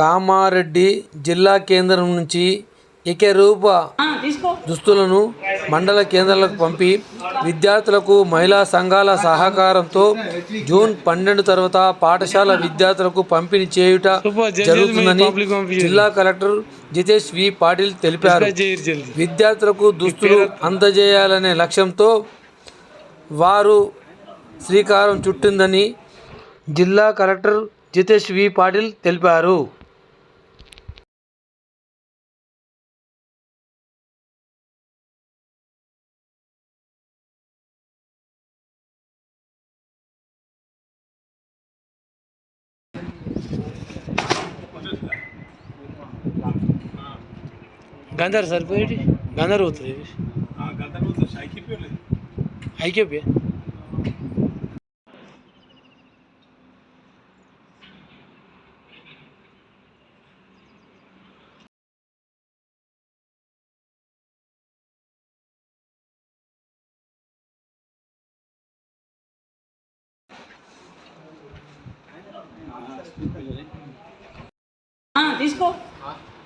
కామారెడ్డి జిల్లా కేంద్రం నుంచి ఏకరూప దుస్తులను మండల కేంద్రాలకు పంపి విద్యార్థులకు మహిళా సంఘాల సహకారంతో జూన్ పన్నెండు తర్వాత పాఠశాల విద్యార్థులకు పంపిణీ చేయుట జరుగుతుందని జిల్లా కలెక్టర్ జితేష్ వి పాటిల్ తెలిపారు. విద్యార్థులకు దుస్తులు అందజేయాలనే లక్ష్యంతో వారు శ్రీకారం చుట్టిందని జిల్లా కలెక్టర్ జితేష్ వి పాటిల్ తెలిపారు. గంధర్ సరిపోయేటి? గంధర్ పోతుంది. ఐక్యపే తీసుకో.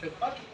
చెప్పాలి